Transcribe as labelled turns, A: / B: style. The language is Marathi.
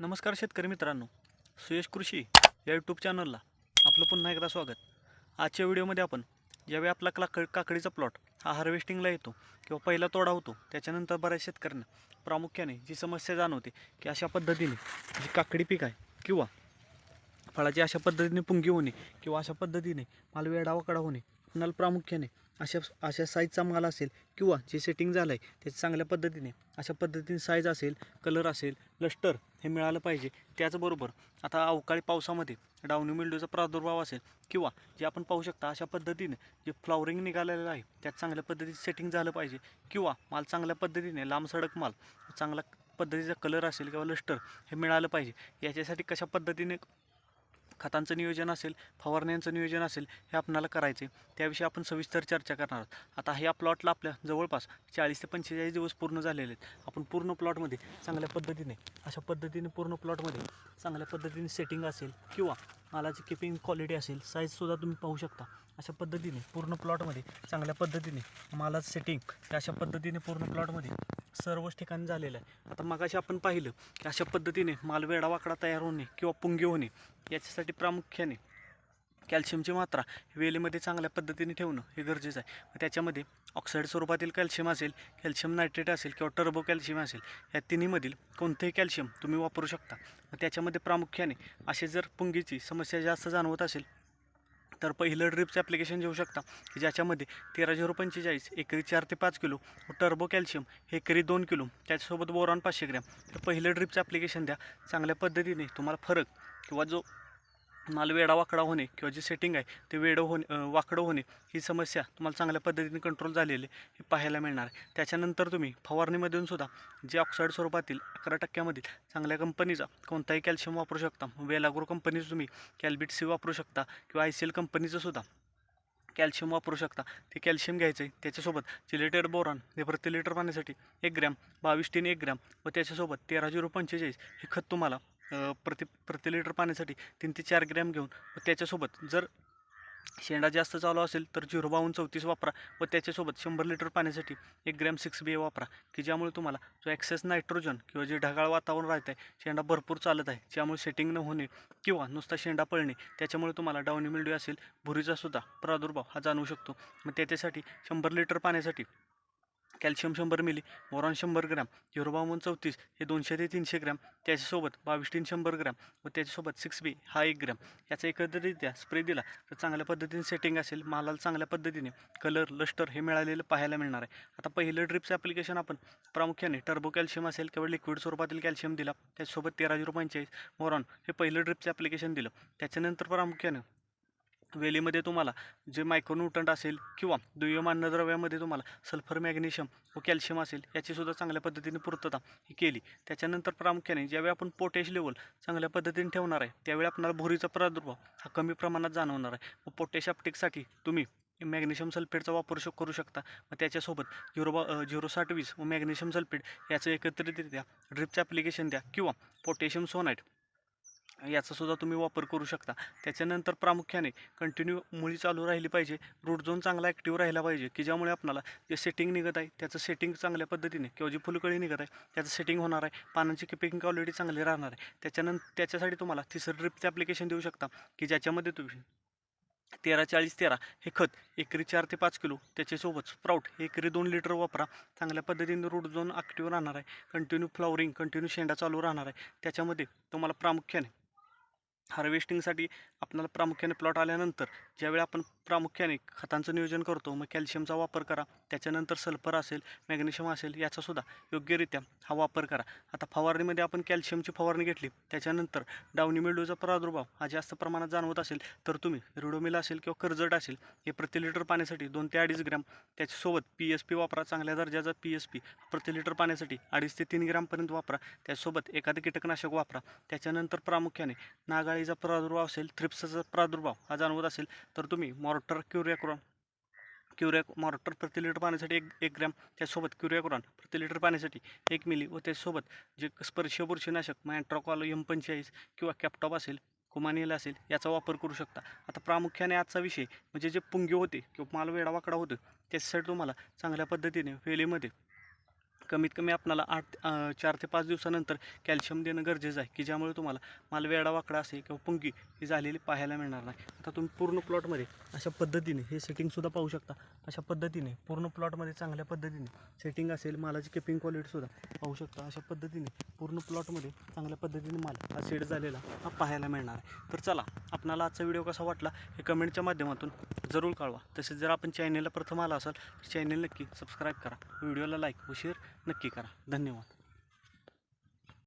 A: नमस्कार शेतकरी मित्रांनो सुयश कृषी या यूट्यूब चॅनलला आपलं पुन्हा एकदा स्वागत. आजच्या व्हिडिओमध्ये आपण ज्यावेळी आपला काकड काकडीचा प्लॉट हा हार्वेस्टिंगला येतो किंवा पहिला तोडा होतो त्याच्यानंतर बऱ्याच शेतकऱ्यांना प्रामुख्याने जी समस्या जाणवते की अशा पद्धतीने जी काकडी पीक आहे किंवा फळाची अशा पद्धतीने पुंगी होणे किंवा अशा पद्धतीने माल वेडावाकडा होणे आपणाला प्रामुख्याने अशा अशा साईजचा माल असेल किंवा जे सेटिंग झालं आहे त्याची चांगल्या पद्धतीने अशा पद्धतीने साईज असेल कलर असेल लष्टर हे मिळालं पाहिजे. त्याचबरोबर आता अवकाळी पावसामध्ये डावणी मिल्डोचा प्रादुर्भाव असेल किंवा जे आपण पाहू शकता अशा पद्धतीने जे फ्लॉवरिंग निघालेलं आहे त्यात चांगल्या पद्धतीने सेटिंग झालं पाहिजे. किंवा माल चांगल्या पद्धतीने लांब सडक माल चांगला पद्धतीचा कलर असेल किंवा लष्टर हे मिळालं पाहिजे. याच्यासाठी कशा पद्धतीने खतांचं नियोजन असेल फवारण्यांचं नियोजन असेल हे आपणाला करायचे. त्याविषयी आपण सविस्तर चर्चा करणार आहोत. आता ह्या प्लॉटला आपल्या जवळपास चाळीस ते पंचेचाळीस दिवस पूर्ण झालेले आहेत. आपण पूर्ण प्लॉटमध्ये चांगल्या पद्धतीने अशा पद्धतीने पूर्ण प्लॉटमध्ये चांगल्या पद्धतीने सेटिंग असेल किंवा मालाची किपिंग क्वालिटी असेल साईजसुद्धा तुम्ही पाहू शकता. अशा पद्धतीने पूर्ण प्लॉटमध्ये चांगल्या पद्धतीने मालाचं सेटिंग अशा पद्धतीने पूर्ण प्लॉटमध्ये सर्वच ठिकाणी झालेलं आहे. आता मगाशी आपण पाहिलं की अशा पद्धतीने मालवेडा वाकडा तयार होणे किंवा पुंगी होणे याच्यासाठी प्रामुख्याने कॅल्शियमची मात्रा वेलीमध्ये चांगल्या पद्धतीने ठेवणं हे गरजेचं आहे. मग त्याच्यामध्ये ऑक्साईड स्वरूपातील कॅल्शियम असेल कॅल्शियम नायट्रेट असेल किंवा टर्बो कॅल्शियम असेल या तिन्हीमधील कोणतेही कॅल्शियम तुम्ही वापरू शकता. मग त्याच्यामध्ये प्रामुख्याने असे जर पुंगीची समस्या जास्त जाणवत असेल तर पहिलं ड्रिपचं ॲप्लिकेशन घेऊ शकता. की ज्याच्यामध्ये तेरा झिरो पंचेचाळीस एकरी चार ते पाच किलो टर्बो कॅल्शियम एकरी दोन किलो त्याच्यासोबत बोरॉन पाचशे ग्रॅम. तर पहिलं ड्रिपचं ॲप्लिकेशन द्या. चांगल्या पद्धतीने तुम्हाला फरक किंवा जो माल वेडा वाकडा होणे किंवा जे सेटिंग आहे ते वेडं होणे वाकडं होणे ही समस्या तुम्हाला चांगल्या पद्धतीने कंट्रोल झालेली हे पाहायला मिळणार. आहे त्याच्यानंतर तुम्ही फवारणीमधून सुद्धा जे ऑक्साईड स्वरूपातील अकरा टक्क्यामधील चांगल्या कंपनीचा कोणताही कॅल्शियम वापरू शकता. वेलागोर कंपनीचं तुम्ही कॅल्बिट सी वापरू शकता किंवा आय सी एल कंपनीचं सुद्धा कॅल्शियम वापरू शकता. ते कॅल्शियम घ्यायचं आहे. त्याच्यासोबत चिलेटेड बोरॉन हे प्रति लिटर पाण्यासाठी एक ग्रॅम बावीस टीन एक ग्रॅम व त्याच्यासोबत तेरा झिरो पंचेचाळीस हे खत तुम्हाला प्रति प्रति लिटर पाण्यासाठी तीन ते चार ग्रॅम घेऊन व त्याच्यासोबत जर शेंडा जास्त चालू असेल तर झिरो बावन्न चौतीस वापरा व त्याच्यासोबत शंभर लिटर पाण्यासाठी एक ग्रॅम सिक्स बी ए वापरा की ज्यामुळे तुम्हाला जो ॲक्सेस नायट्रोजन किंवा जे ढगाळ वातावरण राहत आहे शेंडा भरपूर चालत आहे ज्यामुळे सेटिंग न होणे किंवा नुसता शेंडा पळणे त्याच्यामुळे तुम्हाला डाऊनी मिल्ड्यू असेल भुरीचासुद्धा प्रादुर्भाव हा जाणवू शकतो. मग त्याच्यासाठी शंभर लिटर पाण्यासाठी कॅल्शियम शंभर मिली बोरॉन शंभर ग्रॅम युरोबामोन चौतीस हे दोनशे ते तीनशे ग्रॅम त्याच्यासोबत बावीस शंभर ग्रॅम व त्याच्यासोबत सिक्स बी हा एक ग्रॅम. याचा एकत्रितरित्या स्प्रे दिला तर चांगल्या पद्धतीने सेटिंग असेल मालाला चांगल्या पद्धतीने कलर लष्टर हे मिळालेलं पाहायला मिळणार आहे. आता पहिलं ड्रिपचं ॲप्लिकेशन आपण प्रामुख्याने टर्बो कॅल्शियम असेल किंवा लिक्विड स्वरूपातील कॅल्शियम दिला त्याच्यासोबत तेरा झिरो पंचेचाळीस मोरॉन हे पहिलं ड्रिपचं ॲप्लिकेशन दिलं. त्याच्यानंतर प्रामुख्याने वेलीमध्ये तुम्हाला जे मायक्रोन्यूटंट असेल किंवा दुय्यम अन्नद्रव्यामध्ये तुम्हाला सल्फर मॅग्नेशियम व कॅल्शियम असेल याचीसुद्धा चांगल्या पद्धतीने पूर्तता ही केली. त्याच्यानंतर प्रामुख्याने ज्यावेळी आपण पोटॅश लेवल चांगल्या पद्धतीने ठेवणार आहे त्यावेळी आपणाला भुरीचा प्रादुर्भाव हा कमी प्रमाणात जाणवणार आहे. व पोटॅश अपटेकसाठी तुम्ही मॅग्नेशियम सल्फेटचा वापर शक करू शकता. मग त्याच्यासोबत झिरो बा झिरो साठ वीस व मॅग्नेशियम सल्फेट याचं एकत्रितरित्या ड्रिपचं ॲप्लिकेशन द्या किंवा पोटॅशियम सोनाईट याचासुद्धा तुम्ही वापर करू शकता. त्याच्यानंतर प्रामुख्याने कंटिन्यू मुळी चालू राहिली पाहिजे. रूट झोन चांगला ॲक्टिव्ह राहिला पाहिजे की ज्यामुळे आपणाला जे सेटिंग निघत आहे त्याचं सेटिंग चांगल्या पद्धतीने किंवा जी फुलकळी निघत आहे त्याचं सेटिंग होणार आहे. पानांची किपिंग क्वालिटी चांगली राहणार आहे. त्याच्यानंतर त्याच्यासाठी तुम्हाला तिसरं ड्रिपचं ॲप्लिकेशन देऊ शकता की ज्याच्यामध्ये तुम्ही तेरा चाळीस तेरा हे खत एकरी चार ते पाच किलो त्याच्यासोबत स्प्राऊट हे एकरी दोन लिटर वापरा. चांगल्या पद्धतीने रूट झोन ॲक्टिव्ह राहणार आहे. कंटिन्यू फ्लॉवरिंग कंटिन्यू शेंडा चालू राहणार आहे. त्याच्यामध्ये तुम्हाला प्रामुख्याने हार्वेस्टिंगसाठी आपणाला प्रामुख्याने प्लॉट आल्यानंतर ज्यावेळी आपण प्रामुख्याने खतांचं नियोजन करतो. मग कॅल्शियमचा वापर करा. त्याच्यानंतर सल्फर असेल मॅग्नेशियम असेल याचासुद्धा योग्यरित्या हा वापर करा. आता फवारणीमध्ये आपण कॅल्शियमची फवारणी घेतली. त्याच्यानंतर डावणी मिल्डूचा प्रादुर्भाव हा जास्त प्रमाणात जाणवत असेल तर तुम्ही रिडोमिल असेल किंवा कर्जट असेल हे प्रति लिटर पाण्यासाठी दोन ते अडीच ग्रॅम. त्याच्यासोबत पी एस पी वापरा. चांगल्या दर्जाचा पी एस पी प्रति लिटर पाण्यासाठी अडीच ते तीन ग्रॅमपर्यंत वापरा. त्यासोबत एखादं कीटकनाशक वापरा. त्याच्यानंतर प्रामुख्याने नागाळीचा प्रादुर्भाव असेल थ्रिप्सचा प्रादुर्भाव हा जाणवत असेल तर तुम्ही मॉर्टर क्युरियाक्रॉन. क्युरिया मॉर्टर प्रति लिटर पाण्यासाठी एक एक ग्रॅम त्यासोबत क्युरियाक्रॉन प्रति लिटर पाण्यासाठी एक मिली व त्यासोबत जे स्पर्श बुरशीनाशक मॅन्ट्रॉकॉल एम पंचेचाळीस किंवा कॅपटॉप असेल कुमानियल असेल याचा वापर करू शकता. आता प्रामुख्याने आजचा विषय म्हणजे जे पुंगी होते किंवा माल वेडावाकडा होतं त्याच्यासाठी तुम्हाला चांगल्या पद्धतीने वेलीमध्ये कमीत कमी आपणाला आठ चार ते पाच दिवसानंतर कॅल्शियम देणं गरजेचं आहे की ज्यामुळे तुम्हाला माल वेडा वाकडा असेल किंवा पुंगी ही झालेली पाहायला मिळणार नाही. आता तुम्ही पूर्ण प्लॉटमध्ये अशा पद्धतीने हे सेटिंगसुद्धा पाहू शकता. अशा पद्धतीने पूर्ण प्लॉटमध्ये चांगल्या पद्धतीने सेटिंग असेल मालाची किपिंग क्वालिटीसुद्धा पाहू शकता. अशा पद्धतीने पूर्ण प्लॉटमध्ये चांगल्या पद्धतीने माल हा सेट झालेला हा पाहायला मिळणार आहे. तर चला आपणाला आजचा व्हिडिओ कसा वाटला हे कमेंटच्या माध्यमातून जरूर कळवा. तसेच जर आपण चॅनेलला प्रथम आला असाल तर चॅनेल नक्की सबस्क्राईब करा. व्हिडिओला लाईक व शेअर नक्की करा. धन्यवाद.